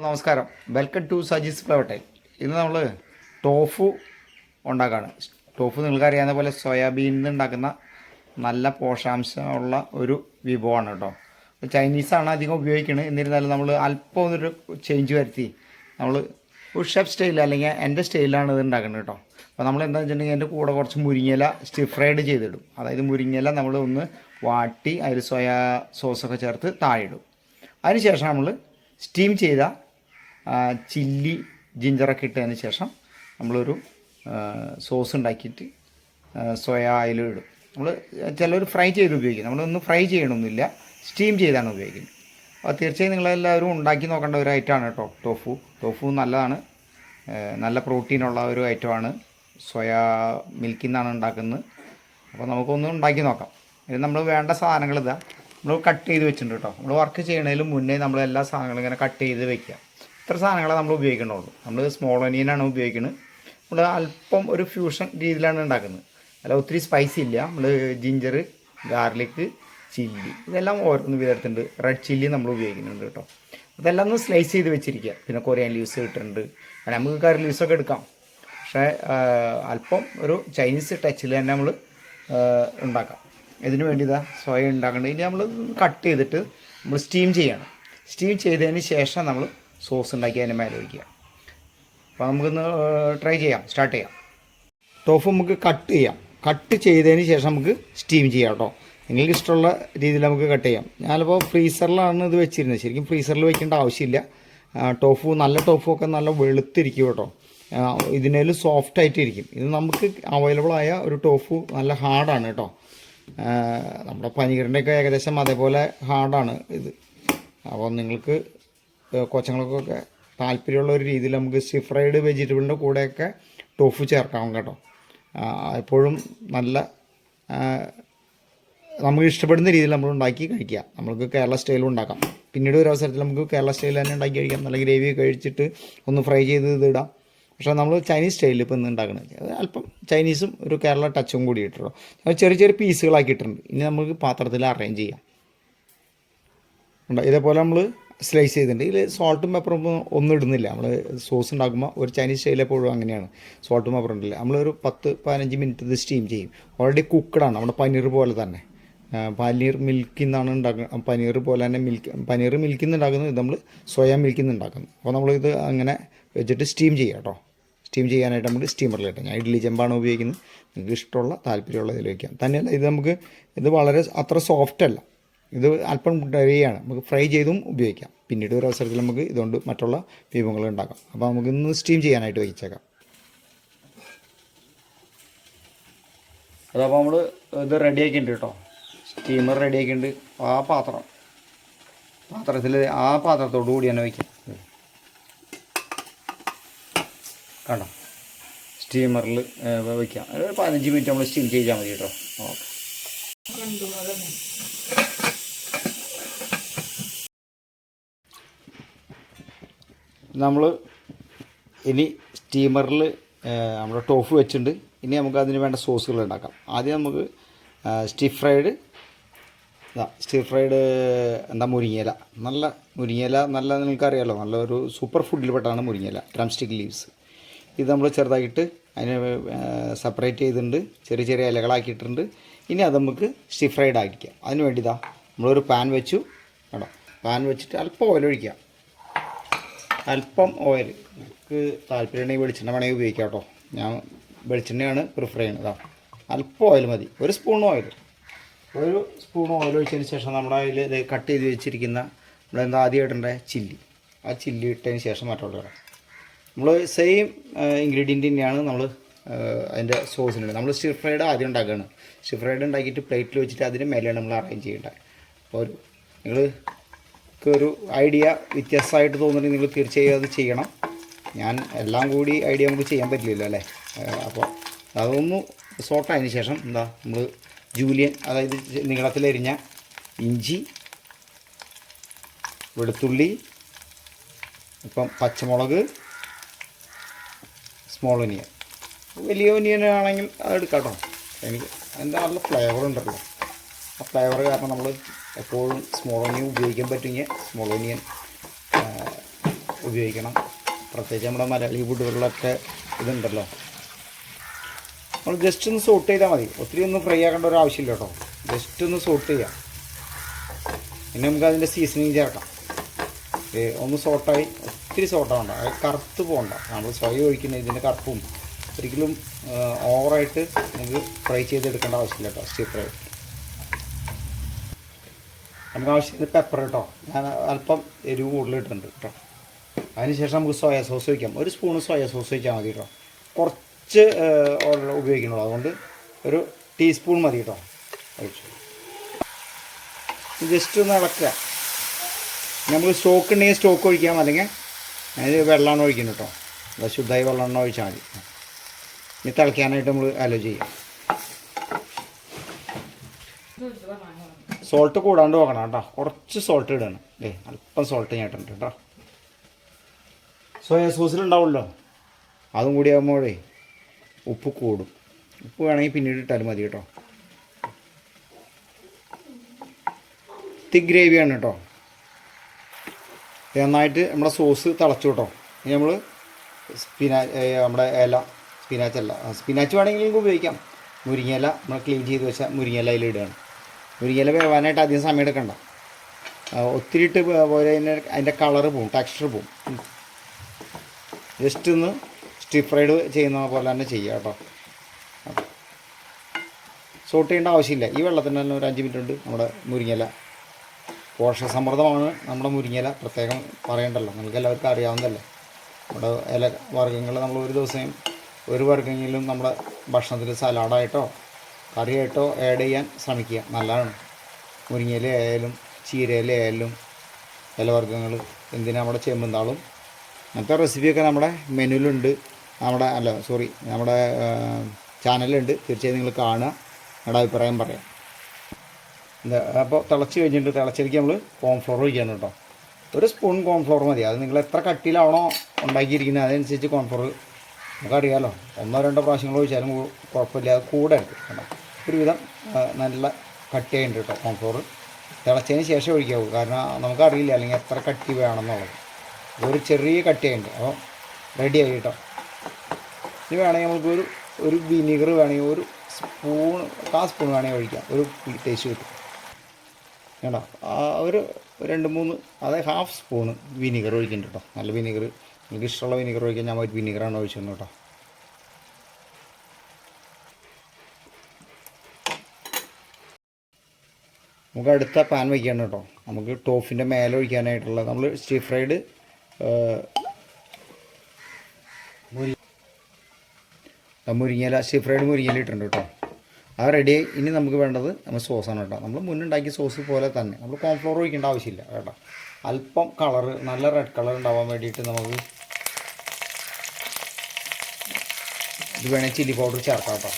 നമസ്കാരം. Welcome to Saji's പ്ലവട്ടെ ഇന്ന് നമ്മൾ ടോഫു ഉണ്ടാക്കുകയാണ് ടോഫു നിങ്ങൾക്ക് അറിയാവുന്ന പോലെ സോയാബീനിൽ നിന്ന് ഉണ്ടാക്കുന്ന നല്ല പോഷാംശമുള്ള ഒരു വിഭവമാണ് കേട്ടോ. ചൈനീസാണ് അധികം ഉപയോഗിക്കുന്നത് എന്നിരുന്നാലും നമ്മൾ അല്പം ഒരു ചേഞ്ച് വരുത്തി. നമ്മൾ ഒരു ഷെഫ് സ്റ്റൈൽ അല്ലെങ്കിൽ എന്റെ സ്റ്റൈലാണ് ഇത് ഉണ്ടാക്കുന്നത് കേട്ടോ. അപ്പോൾ നമ്മൾ എന്താ വെച്ചിട്ടുണ്ടെങ്കിൽ എന്റെ കൂടെ കുറച്ച് മുരിങ്ങയില സ്റ്റിഫ് ഫ്രൈഡ് ചെയ്തിടും. അതായത് മുരിങ്ങയില നമ്മൾ ഒന്ന് വാട്ടി അതിൽ സോയാ സോസൊക്കെ ചേർത്ത് താഴെ ഇടും. അതിനുശേഷം നമ്മൾ സ്റ്റീം ചെയ്ത ചില്ലി ജിഞ്ചറൊക്കെ ഇട്ടതിന് ശേഷം നമ്മളൊരു സോസ് ഉണ്ടാക്കിയിട്ട് സോയ ഓയിലും ഇടും. നമ്മൾ ചിലർ ഫ്രൈ ചെയ്ത് ഉപയോഗിക്കും. നമ്മളൊന്നും ഫ്രൈ ചെയ്യണമെന്നില്ല സ്റ്റീം ചെയ്താണ് ഉപയോഗിക്കുന്നത്. അപ്പോൾ തീർച്ചയായും നിങ്ങളെല്ലാവരും ഉണ്ടാക്കി നോക്കേണ്ട ഒരു ഐറ്റമാണ് കേട്ടോ. ടോഫു ടോഫു നല്ലതാണ്. നല്ല പ്രോട്ടീനുള്ള ഒരു ഐറ്റമാണ് സോയ മിൽക്കിൽ നിന്നാണ് ഉണ്ടാക്കുന്നത്. അപ്പോൾ നമുക്കൊന്ന് ഉണ്ടാക്കി നോക്കാം. ഇത് നമ്മൾ വേണ്ട സാധനങ്ങൾ ഇതാ നമ്മൾ കട്ട് ചെയ്ത് വെച്ചിട്ടുണ്ട് കേട്ടോ നമ്മൾ വർക്ക് ചെയ്യണതിന് മുന്നേ നമ്മൾ എല്ലാ സാധനങ്ങളും ഇങ്ങനെ കട്ട് ചെയ്ത് വെക്കുക ഇത്ര സാധനങ്ങളെ നമ്മൾ ഉപയോഗിക്കണുള്ളൂ. നമ്മൾ സ്മോൾ ഒനിയനാണ് ഉപയോഗിക്കുന്നത് നമ്മൾ അല്പം ഒരു ഫ്യൂഷൻ രീതിയിലാണ് ഉണ്ടാക്കുന്നത് അല്ല ഒത്തിരി സ്പൈസി ഇല്ല. നമ്മൾ ജിഞ്ചർ ഗാർലിക്ക് ചില്ലി ഇതെല്ലാം ഓരോന്ന് വിധത്തിട്ടുണ്ട് റെഡ് ചില്ലി നമ്മൾ ഉപയോഗിക്കുന്നുണ്ട് കേട്ടോ അതെല്ലാം ഒന്ന് സ്ലൈസ് ചെയ്ത് വെച്ചിരിക്കുക പിന്നെ കൊറിയൻ ലീവ്സ് പിന്നെ നമുക്ക് കറി ലീവ്സൊക്കെ എടുക്കാം. പക്ഷേ അല്പം ഒരു ചൈനീസ് ടച്ചിൽ തന്നെ നമ്മൾ ഉണ്ടാക്കാം. ഇതിന് വേണ്ടി ഇതാ സോയ ഉണ്ടാക്കേണ്ടത് ഇനി നമ്മൾ കട്ട് ചെയ്തിട്ട് നമ്മൾ സ്റ്റീം ചെയ്യണം. സ്റ്റീം ചെയ്തതിന് ശേഷം നമ്മൾ സോസ് ഉണ്ടാക്കി അതിന്റെ മേലെ ഒഴിക്കുക. അപ്പോൾ നമുക്കൊന്ന് ട്രൈ ചെയ്യാം. സ്റ്റാർട്ട് ചെയ്യാം. ടോഫ് നമുക്ക് കട്ട് ചെയ്യാം. കട്ട് ചെയ്തതിന് ശേഷം നമുക്ക് സ്റ്റീം ചെയ്യാം കേട്ടോ. നിങ്ങൾക്ക് ഇഷ്ടമുള്ള രീതിയിൽ നമുക്ക് കട്ട് ചെയ്യാം. ഞാനിപ്പോൾ ഫ്രീസറിലാണ് ഇത് വെച്ചിരുന്നത്. ശരിക്കും ഫ്രീസറിൽ വെക്കേണ്ട ആവശ്യമില്ല. ടോഫു നല്ല ടോഫു ഒക്കെ നല്ല വെളുത്തിരിക്കും കേട്ടോ. ഇതിനേലും സോഫ്റ്റ് ആയിട്ടിരിക്കും. ഇത് നമുക്ക് അവൈലബിൾ ആയ ഒരു ടോഫു നല്ല ഹാർഡാണ് കേട്ടോ. നമ്മുടെ പനീറിന്റെയൊക്കെ ഏകദേശം അതേപോലെ ഹാർഡാണ് ഇത്. അപ്പോൾ നിങ്ങൾക്ക് കൊച്ചങ്ങൾക്കൊക്കെ താല്പര്യമുള്ള ഒരു രീതിയിൽ നമുക്ക് സ്റ്റിഫ്രൈഡ് വെജിറ്റബിളിന്റെ കൂടെയൊക്കെ ടോഫു ചേർക്കാം കേട്ടോ. എപ്പോഴും നല്ല നമുക്ക് ഇഷ്ടപ്പെടുന്ന രീതിയിൽ നമ്മൾ ഉണ്ടാക്കി കഴിക്കുക. നമുക്ക് കേരള സ്റ്റൈലും ഉണ്ടാക്കാം. പിന്നീട് ഒരു അവസരത്തിൽ നമുക്ക് കേരള സ്റ്റൈൽ തന്നെ ഉണ്ടാക്കി കഴിക്കാം. നല്ല ഗ്രേവി കഴിച്ചിട്ട് ഒന്ന് ഫ്രൈ ചെയ്ത് ഇതിടാം പക്ഷേ നമ്മൾ ചൈനീസ് സ്റ്റൈലിൽ ഇപ്പോൾ ഇന്ന് ഉണ്ടാക്കുന്നത് അത് അല്പം ചൈനീസും ഒരു കേരള ടച്ചും കൂടി ഇട്ടോ അത് ചെറിയ ചെറിയ പീസുകളാക്കിയിട്ടുണ്ട്. ഇനി നമുക്ക് പാത്രത്തിൽ അറേഞ്ച് ചെയ്യാം. ഉണ്ട്? ഇതേപോലെ നമ്മൾ സ്ലൈസ് ചെയ്തിട്ടുണ്ട്. ഇതിൽ സോൾട്ടും പെപ്പറും ഒന്നും ഇടുന്നില്ല. നമ്മൾ സോസ് ഉണ്ടാക്കുമ്പോൾ ഒരു ചൈനീസ് സ്റ്റൈൽ എപ്പോഴും അങ്ങനെയാണ്. സോൾട്ടും പെപ്പറും ഇടില്ല നമ്മളൊരു പത്ത് പതിനഞ്ച് മിനിറ്റ് ഇത് സ്റ്റീം ചെയ്യും. ഓൾറെഡി കുക്കഡാണ് നമ്മുടെ പനീർ പോലെ തന്നെ. പനീർ മിൽക്കിൽ നിന്നാണ് ഉണ്ടാക്കുന്നത് പനീർ പോലെ തന്നെ മിൽക്ക് പനീർ മിൽക്കിൽ നിന്ന് ഉണ്ടാക്കുന്നത് ഇത് നമ്മൾ സ്വയം മിൽക്കിൽ നിന്ന് ഉണ്ടാക്കുന്നത് അപ്പോൾ നമ്മളിത് അങ്ങനെ വെച്ചിട്ട് സ്റ്റീം ചെയ്യാം കേട്ടോ സ്റ്റീം ചെയ്യാനായിട്ട് നമുക്ക് സ്റ്റീമറിലിട്ട് ഞാൻ ഇഡ്ഡലി ചെമ്പാണ് ഉപയോഗിക്കുന്നത്. നിങ്ങൾക്ക് ഇഷ്ടമുള്ള താല്പര്യമുള്ള ഇതിൽ വയ്ക്കാം. തന്നെയല്ല ഇത് നമുക്ക് ഇത് വളരെ അത്ര സോഫ്റ്റ് അല്ല. ഇത് അല്പം ഡ്രൈയാണ് നമുക്ക് ഫ്രൈ ചെയ്തും ഉപയോഗിക്കാം. പിന്നീട് ഒരു അവസരത്തിൽ നമുക്ക് ഇതുകൊണ്ട് മറ്റുള്ള വിഭവങ്ങൾ ഉണ്ടാക്കാം. അപ്പോൾ നമുക്ക് ഇന്ന് സ്റ്റീം ചെയ്യാനായിട്ട് വഹിച്ചേക്കാം അതപ്പോൾ നമ്മൾ ഇത് റെഡി ആക്കിയിട്ടുണ്ട് കേട്ടോ. സ്റ്റീമർ റെഡി ആക്കിയിട്ടുണ്ട്. ആ പാത്രം. പാത്രത്തിൽ ആ പാത്രത്തോടു കൂടി തന്നെ വയ്ക്കാം. കണ്ടോ സ്റ്റീമറിൽ വയ്ക്കാം. ഒരു പതിനഞ്ച് മിനിറ്റ് നമ്മൾ സ്റ്റീം ചെയ്താൽ മതി കേട്ടോ. ഓക്കെ. നമ്മൾ ഇനി സ്റ്റീമറിൽ നമ്മുടെ ടോഫ് വെച്ചിട്ടുണ്ട്. ഇനി നമുക്ക് അതിന് വേണ്ട സോസുകൾ ഉണ്ടാക്കാം. ആദ്യം നമുക്ക് സ്റ്റിഫ് ഫ്രൈഡ് സ്റ്റിഫ് ഫ്രൈഡ് എന്താ മുരിങ്ങയില. നല്ല മുരിങ്ങയില നല്ല നിങ്ങൾക്കറിയാലോ നല്ല ഒരു സൂപ്പർ ഫുഡിൽപ്പെട്ടാണ് മുരിങ്ങയില ഡ്രം സ്റ്റിക്ക് ലീവ്സ് ഇത് നമ്മൾ ചെറുതായിട്ട് അതിനെ സെപ്പറേറ്റ് ചെയ്തിട്ടുണ്ട്. ചെറിയ ചെറിയ ഇലകളാക്കിയിട്ടുണ്ട്. ഇനി അത് നമുക്ക് സ്റ്റിഫ് ഫ്രൈഡ് ആക്കിക്കാം. അതിന് വേണ്ടി ഇതാ നമ്മളൊരു പാൻ വെച്ചു. കേട്ടോ പാൻ വെച്ചിട്ട് അല്പം ഓയിൽ ഒഴിക്കാം. അല്പം ഓയിൽ നമുക്ക് താല്പര്യമുണ്ടെങ്കിൽ വെളിച്ചെണ്ണ വേണമെങ്കിൽ ഉപയോഗിക്കാം കേട്ടോ. ഞാൻ വെളിച്ചെണ്ണയാണ് പ്രിഫർ ചെയ്യുന്നത്. അല്പം ഓയിൽ മതി. ഒരു സ്പൂൺ ഓയിൽ ഒരു സ്പൂൺ ഓയിൽ ഒഴിച്ചതിന് ശേഷം നമ്മുടെ അതിൽ കട്ട് ചെയ്ത് വെച്ചിരിക്കുന്ന നമ്മളെന്താ ആദ്യമായിട്ടുണ്ടായ ചില്ലി. ആ ചില്ലി ഇട്ടതിന് ശേഷം മറ്റുള്ള ഇടാം. നമ്മൾ സെയിം ഇൻഗ്രീഡിയന്റ് തന്നെയാണ് നമ്മൾ അതിന്റെ സോസിനുണ്ട് നമ്മൾ സ്റ്റിർ ഫ്രൈഡ് ആദ്യം ഉണ്ടാക്കുകയാണ്. ഫ്രൈഡ് ഉണ്ടാക്കിയിട്ട് പ്ലേറ്റിൽ വെച്ചിട്ട് അതിന് മേലെയാണ് നമ്മൾ അറേഞ്ച് ചെയ്യേണ്ടത്. അപ്പോൾ ഒരു നിങ്ങൾ ഒരു ഐഡിയ വ്യത്യസ്തമായിട്ട് തോന്നുന്നുണ്ടെങ്കിൽ നിങ്ങൾ തീർച്ചയായും അത് ചെയ്യണം. ഞാൻ എല്ലാം കൂടി ഐഡിയ നമുക്ക് ചെയ്യാൻ പറ്റില്ലല്ലോ അല്ലേ? അപ്പോൾ അതൊന്ന് സോട്ടായതിന് ശേഷം എന്താ നമ്മൾ ജൂലിയൻ അതായത് നീളത്തിലരിഞ്ഞ ഇഞ്ചി വെളുത്തുള്ളി ഇപ്പം പച്ചമുളക് സ്മോൾ ഒനിയൻ വലിയ ഒനിയൻ ആണെങ്കിൽ അത് എടുക്കാം എനിക്ക് അതിന്റെ നല്ല ഫ്ലേവർ ഉണ്ടല്ലോ. ആ ഫ്ലേവർ കാരണം നമ്മൾ എപ്പോഴും സ്മോൾ ഒനിയൻ ഉപയോഗിക്കാൻ പറ്റുമെങ്കിൽ സ്മോൾ ഒനിയൻ ഉപയോഗിക്കണം. പ്രത്യേകിച്ച് നമ്മുടെ മലയാളി ഫുഡുകളിലൊക്കെ ഇതുണ്ടല്ലോ. നമ്മൾ ജസ്റ്റ് ഒന്ന് സോട്ട് ചെയ്താൽ മതി. ഒത്തിരി ഒന്നും ഫ്രൈ ആക്കേണ്ട ഒരു ആവശ്യമില്ല കേട്ടോ. ജസ്റ്റ് ഒന്ന് സോട്ട് ചെയ്യാം. പിന്നെ നമുക്ക് അതിന്റെ സീസണിങ് ചേർക്കാം. ഒന്ന് സോട്ടായി ഒത്തിരി സോട്ടാവണ്ട അത് കറുത്ത് പോകണ്ട നമ്മൾ സ്വയം ഒഴിക്കുന്ന ഇതിന്റെ കറുപ്പും. ഒരിക്കലും ഓവറായിട്ട് നമുക്ക് ഫ്രൈ ചെയ്തെടുക്കേണ്ട ആവശ്യമില്ല കേട്ടോ സ്റ്റീ ഫ്രൈ. നമുക്ക് ആവശ്യത്തിന് പെപ്പർ കേട്ടോ. ഞാൻ അല്പം എരിവ് കൂടുതലിട്ടുണ്ട് കേട്ടോ. അതിനുശേഷം നമുക്ക് സോയ സോസ് ഒഴിക്കാം. ഒരു സ്പൂണ് സോയ സോസ് വയ്ക്കാൻ മതി കേട്ടോ. കുറച്ച് ഉപയോഗിക്കുന്നുള്ളൂ. അതുകൊണ്ട് ഒരു ടീസ്പൂൺ മതി കേട്ടോ. ഒഴിച്ചു. ജസ്റ്റ് ഒന്ന് ഇളക്കുക. നമുക്ക് സ്റ്റോക്ക് ഉണ്ടെങ്കിൽ സ്റ്റോക്ക് ഒഴിക്കാം. അല്ലെങ്കിൽ അതിന് വെള്ളമാണ് ഒഴിക്കുന്നത് കേട്ടോ. അത് ശുദ്ധമായി വെള്ളമാണ് ഒഴിച്ചാൽ മതി. ഇനി തിളയ്ക്കാനായിട്ട് നമ്മൾ അലോ ചെയ്യാം. സോൾട്ട് കൂടാണ്ട് നോക്കണം കേട്ടോ. കുറച്ച് സോൾട്ട് ഇടണം. ഏ അല്പം സോൾട്ട് ഞാൻ ഇട്ടിട്ടുണ്ട് കേട്ടോ. സോയാ സോസിലുണ്ടാവുമല്ലോ അതും കൂടി ആകുമ്പോഴേ ഉപ്പ് കൂടും. ഉപ്പ് വേണമെങ്കിൽ പിന്നീട് ഇട്ടാലും മതി കേട്ടോ. തിക് ഗ്രേവിയാണ് കേട്ടോ. നന്നായിട്ട് നമ്മുടെ സോസ് തിളച്ചു കേട്ടോ. ഇനി നമ്മൾ സ്പിനാ നമ്മുടെ ഇല സ്പിനാച്ച് അല്ല. സ്പിനാച്ച് വേണമെങ്കിൽ നിങ്ങൾക്ക് ഉപയോഗിക്കാം. മുരിങ്ങയില നമ്മൾ ക്ലീൻ ചെയ്ത് വെച്ച മുരിങ്ങയില അതിൽ ഇടുകയാണ്. മുരിങ്ങയില വേവാനായിട്ട് അധികം സമയം എടുക്കണ്ട. ഒത്തിരി ഇട്ട് പോലെ അതിന്റെ അതിന്റെ കളറ് പോവും ടെക്സ്ചർ പോവും. ജസ്റ്റ് ഒന്ന് സ്റ്റിഫ് ഫ്രൈഡ് ചെയ്യുന്ന പോലെ തന്നെ ചെയ്യുക കേട്ടോ. സോട്ട് ചെയ്യേണ്ട ആവശ്യമില്ല. ഈ വെള്ളത്തിന് തന്നെ ഒരു അഞ്ച് മിനിറ്റ് ഉണ്ട് നമ്മുടെ മുരിങ്ങയില പോഷകസമൃദ്ധമാണ് നമ്മുടെ മുരിങ്ങയില പ്രത്യേകം പറയേണ്ടല്ലോ. നമുക്ക് എല്ലാവർക്കും അറിയാവുന്നതല്ലേ. നമ്മുടെ ഇല വർഗങ്ങൾ നമ്മൾ ഒരു ദിവസം ഒരു വർഗങ്ങളിലും നമ്മുടെ ഭക്ഷണത്തിൽ സലാഡായിട്ടോ കറിയായിട്ടോ ആഡ് ചെയ്യാൻ ശ്രമിക്കുക. നല്ലതാണ്. മുരിങ്ങയില ആയാലും ചീരയില ആയാലും ഇലവർഗങ്ങൾ എന്തിനാ നമ്മുടെ ചെമ്പന്താളും? അങ്ങനത്തെ റെസിപ്പിയൊക്കെ നമ്മുടെ മെനുവിലുണ്ട്. നമ്മുടെ അല്ല സോറി നമ്മുടെ ചാനലുണ്ട് തീർച്ചയായും നിങ്ങൾ കാണുക. നിങ്ങളുടെ അഭിപ്രായം പറയാം. എന്താ അപ്പോൾ തിളച്ച് കഴിഞ്ഞിട്ട് തിളച്ചിലേക്ക് നമ്മൾ കോൺഫ്ലോർ ഒഴിക്കണം കേട്ടോ. ഒരു സ്പൂൺ കോൺഫ്ലോർ മതി. അത് നിങ്ങൾ എത്ര കട്ടിയിലാണോ ഉണ്ടാക്കിയിരിക്കുന്നത് അതനുസരിച്ച് കോൺഫ്ലോർ നമുക്കറിയാമല്ലോ ഒന്നോ രണ്ടോ പ്രാവശ്യങ്ങൾ ഒഴിച്ചാലും കുഴപ്പമില്ല. അത് കൂടെ കേട്ടോ. ഒരുവിധം നല്ല കട്ടിയായിട്ടുണ്ട് കേട്ടോ കോൺഫ്ലോർ തിളച്ചതിന് ശേഷം ഒഴിക്കാവൂ. കാരണം നമുക്കറിയില്ല അല്ലെങ്കിൽ എത്ര കട്ടി വേണമെന്നുള്ളത്. ഒരു ചെറിയ കട്ടിയുണ്ട് അപ്പോൾ റെഡിയായി കേട്ടോ. ഇനി വേണമെങ്കിൽ നമുക്കൊരു ഒരു വിനീഗർ വേണമെങ്കിൽ ഒരു സ്പൂൺ കാ സ്പൂൺ വേണമെങ്കിൽ ഒഴിക്കാം. ഒരു ടേസ്റ്റ് കിട്ടും. കേട്ടോ ഒരു രണ്ട് മൂന്ന് അതായത് ഹാഫ് സ്പൂണ് വിനീഗർ ഒഴിക്കുന്നുണ്ട് കേട്ടോ നല്ല വിനീഗർ നിങ്ങൾക്ക് ഇഷ്ടമുള്ള വിനീഗർ ഒഴിക്കാൻ ഞാൻ വൈറ്റ് വിനീഗറാണ് ഒഴിച്ചത് കേട്ടോ നമുക്ക് അടുത്ത പാൻ വയ്ക്കണം കേട്ടോ നമുക്ക് ടോഫിന്റെ മേലെ ഒഴിക്കാനായിട്ടുള്ള നമ്മൾ സ്റ്റീ ഫ്രൈഡ് മുരിങ്ങയില സ്റ്റീഫ് ഫ്രൈഡ് മുരിങ്ങയില ഇട്ടിട്ടുണ്ട് കേട്ടോ അത് റെഡി ഇനി നമുക്ക് വേണ്ടത് നമ്മൾ സോസാണ് കേട്ടോ. നമ്മൾ മുന്നുണ്ടാക്കിയ സോസ് പോലെ തന്നെ. നമ്മൾ കോൺഫ്ലോർ ഒഴിക്കേണ്ട ആവശ്യമില്ല കേട്ടോ. അല്പം കളർ നല്ല റെഡ് കളർ ഉണ്ടാവാൻ വേണ്ടിയിട്ട് നമുക്ക് ഇത് വേണമെങ്കിൽ ചില്ലി പൗഡർ ചേർക്കാം കേട്ടോ.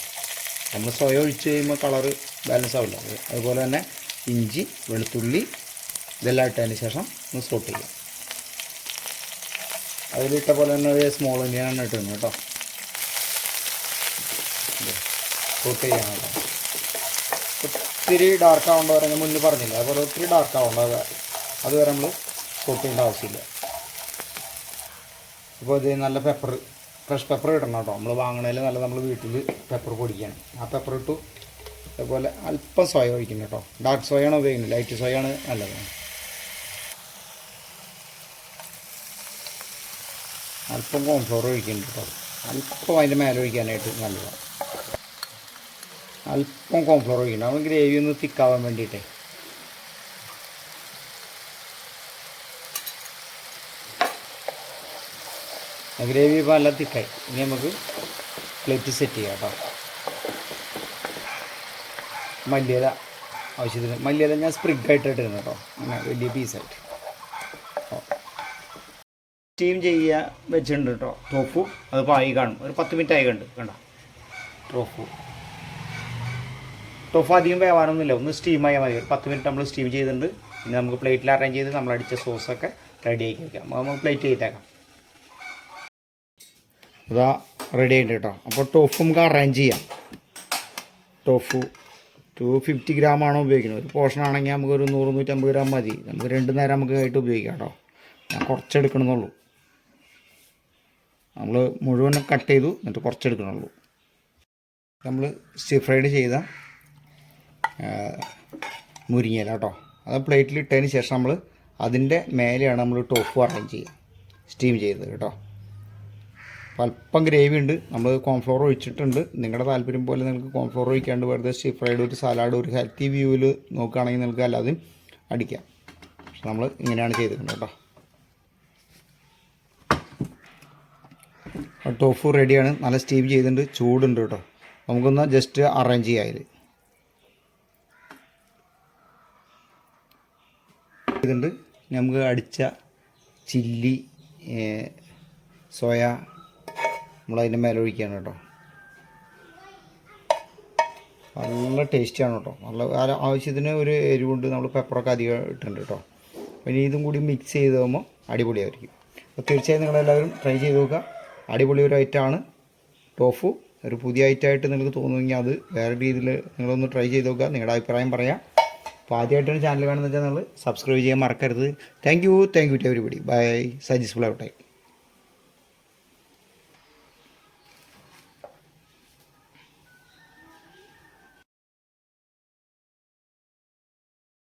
നമ്മൾ സ്വയം ഒഴിച്ച് കഴിയുമ്പോൾ കളറ് ബാലൻസ് ആവില്ല. അതുപോലെ തന്നെ ഇഞ്ചി വെളുത്തുള്ളി ഇതെല്ലാം ഇട്ടതിന് ശേഷം ഒന്ന് സോട്ട് ചെയ്യാം. അതിലിട്ട പോലെ തന്നെ ഒരു സ്മോൾ ഒനിയനാണ് ഇട്ടിരുന്നത് കേട്ടോ. സോട്ട് ചെയ്യാൻ ഒത്തിരി ഡാർക്ക് ആവേണ്ട വരെ ഞാൻ മുന്നേ പറഞ്ഞില്ല? അതുപോലെ ഒത്തിരി ഡാർക്ക് ആവേണ്ട അത് അതുവരെ നമ്മൾ ഷൂട്ട് ചെയ്യേണ്ട ആവശ്യമില്ല. ഇപ്പോൾ ഇത് നല്ല പെപ്പർ ഫ്രഷ് പെപ്പർ ഇടണം കേട്ടോ. നമ്മൾ വാങ്ങണതിൽ നല്ല നമ്മൾ വീട്ടിൽ പെപ്പർ പൊടിക്കുകയാണ് ആ പെപ്പർ ഇട്ടു അതുപോലെ അല്പം സോയ ഒഴിക്കണം കേട്ടോ. ഡാർക്ക് സോയാണ് ഉപയോഗിക്കുന്നത്? ലൈറ്റ് സോയാണ് നല്ലത്. അല്പം കോൺഫ്ലോർ ഒഴിക്കുന്നുണ്ട് കേട്ടോ. അല്പം അതിന്റെ മേലെ ഒഴിക്കാനായിട്ട് നല്ലതാണ്. അല്പം കോൺഫ്ലോർ ഒഴിക്കണം നമ്മൾ ഗ്രേവി ഒന്ന് തിക്കാവാൻ വേണ്ടിയിട്ടേ. ഗ്രേവി ഇപ്പോൾ നല്ല തിക്കായി ഇനി നമുക്ക് പ്ലേറ്റ് സെറ്റ് ചെയ്യാം കേട്ടോ. മല്ലിയില ആവശ്യത്തിന്. മല്ലിയില ഞാൻ സ്പ്രിഗ് ആയിട്ട് ഇട്ടിരുന്നു കേട്ടോ. അങ്ങനെ വലിയ പീസായിട്ട് സ്റ്റീം ചെയ്യുക വെച്ചിട്ടുണ്ട് കേട്ടോ. ടോഫു അതിപ്പോൾ ആയി കാണും. ഒരു പത്ത് മിനിറ്റ് ആയി കണ്ട്. കണ്ടോ? ടോഫു ടോഫു അധികം വേവാനൊന്നുമില്ല. ഒന്ന് സ്റ്റീം ആയാൽ മതി. ഒരു പത്ത് മിനിറ്റ് നമ്മൾ സ്റ്റീം ചെയ്തിട്ടുണ്ട്. പിന്നെ നമുക്ക് പ്ലേറ്റിൽ അറേഞ്ച് ചെയ്ത് നമ്മൾ അടിച്ച സോസൊക്കെ റെഡി ആക്കി അപ്പോൾ നമുക്ക് പ്ലേറ്റ് ചെയ്തേക്കാം. അതാ റെഡി ആയിട്ട് കേട്ടോ. അപ്പോൾ ടോഫ് നമുക്ക് അറേഞ്ച് ചെയ്യാം. ടോഫു ടു ഫിഫ്റ്റി ആണോ ഉപയോഗിക്കുന്നത്. ഒരു പോർഷൻ ആണെങ്കിൽ നമുക്ക് ഒരു നൂറ് നൂറ്റമ്പത് ഗ്രാം മതി. നമുക്ക് രണ്ട് നേരം നമുക്ക് ആയിട്ട് ഉപയോഗിക്കാം കേട്ടോ. ഞാൻ കുറച്ചെടുക്കണമെന്നുള്ളൂ നമ്മൾ മുഴുവൻ കട്ട് ചെയ്തു എന്നിട്ട് കുറച്ചെടുക്കണുള്ളൂ. നമ്മൾ സ്റ്റിർ ഫ്രൈഡ് ചെയ്ത മുരിങ്ങയില കേട്ടോ. അത് പ്ലേറ്റിൽ ഇട്ടതിന് ശേഷം നമ്മൾ അതിന്റെ മേലെയാണ് നമ്മൾ ടോപ്പ് അറേഞ്ച് ചെയ്യുക. സ്റ്റീം ചെയ്തത് കേട്ടോ. അല്പം ഗ്രേവി ഉണ്ട്. നമ്മൾ കോൺഫ്ലോർ ഒഴിച്ചിട്ടുണ്ട്. നിങ്ങളുടെ താല്പര്യം പോലെ നിങ്ങൾക്ക് കോൺഫ്ലോർ ഒഴിക്കാണ്ട് വെറുതെ സ്റ്റീ ഫ്രൈഡ് ഒരു സലാഡ് ഒരു ഹെൽത്തി വ്യൂവിൽ നോക്കുകയാണെങ്കിൽ നിങ്ങൾക്ക് അല്ലാതെയും അടിക്കാം. പക്ഷെ നമ്മൾ ഇങ്ങനെയാണ് ചെയ്തിട്ടുണ്ട് കേട്ടോ. ടോഫു റെഡിയാണ് നല്ല സ്റ്റീം ചെയ്തിട്ടുണ്ട്. ചൂടുണ്ട് കേട്ടോ. നമുക്കൊന്ന് ജസ്റ്റ് അറേഞ്ച് ചെയ്യാം ഇതുണ്ട്. നമുക്ക് അടിച്ച ചില്ലി സോയ നമ്മളതിന്റെ മേലെ ഒഴിക്കുകയാണ് കേട്ടോ. നല്ല ടേസ്റ്റിയാണ് കേട്ടോ. നല്ല ആവശ്യത്തിന് ഒരു എരിവുണ്ട്. നമ്മൾ പെപ്പറൊക്കെ അധികം ഇട്ടിട്ടുണ്ട് കേട്ടോ. പിന്നെ ഇതും കൂടി മിക്സ് ചെയ്ത് പോകുമ്പോൾ അടിപൊളിയായിരിക്കും. അപ്പോൾ തീർച്ചയായും നിങ്ങളെല്ലാവരും ട്രൈ ചെയ്ത് നോക്കുക. അടിപൊളി ഒരു ഐറ്റമാണ് ടോഫു ഒരു പുതിയ ഐറ്റമായിട്ട് നിങ്ങൾക്ക് തോന്നുമെങ്കിൽ അത് വേറെ രീതിയിൽ നിങ്ങളൊന്ന് ട്രൈ ചെയ്ത് നോക്കുക. നിങ്ങളുടെ അഭിപ്രായം പറയാം. അപ്പോൾ ആദ്യമായിട്ടാണ് ചാനൽ കാണുന്നത് വെച്ചാൽ നിങ്ങൾ സബ്സ്ക്രൈബ് ചെയ്യാൻ മറക്കരുത്. Thank you thank you to everybody bye Saji's out time